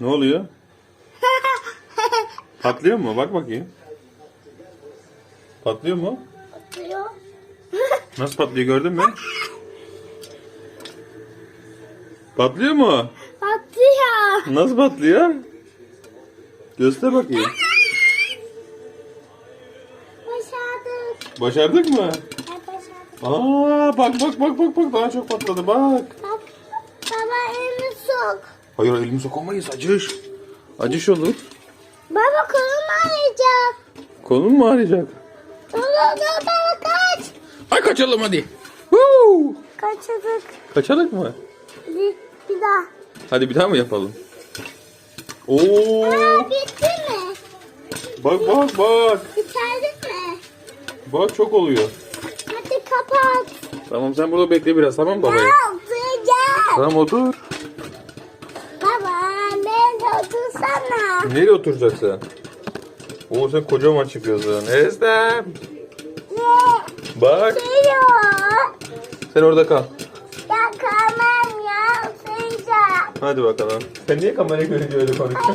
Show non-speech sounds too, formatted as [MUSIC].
Ne oluyor? [LAUGHS] Patlıyor mu? Bak bakayım. Patlıyor mu? Patlıyor. Nasıl patlıyor gördün mü? Patlıyor mu? Patlıyor. Nasıl patlıyor? Göster bakayım. Başardık. Başardık mı? Evet başardık. Aa bak bak bak bak bak daha çok patladı bak. Bak. Baba elini sok. Hayır elimi sokamayız acış. Acış olur. Baba kolum ağrıyacak. Kolun mu ağrıyacak? Dur dur dur baba kaç. Ay kaçalım hadi. Huu! Kaçırdık. Kaçalım mı? Bir, bir daha. Hadi bir daha mı yapalım? Oo! Aa, bitti mi? Bak bak bak. Bitirdik mi? Bak çok oluyor. Hadi kapat. Tamam sen burada bekle biraz tamam mı babaya? Tamam otur. Otursana. Nereye oturacaksın? Oo sen kocaman çıkıyorsun. Ezden. Ne? Bak Geliyor. sen orada kal. Ya kalmam ya. Oturacağım. Hadi bakalım. Sen niye kameraya görünce öyle konuşuyorsun?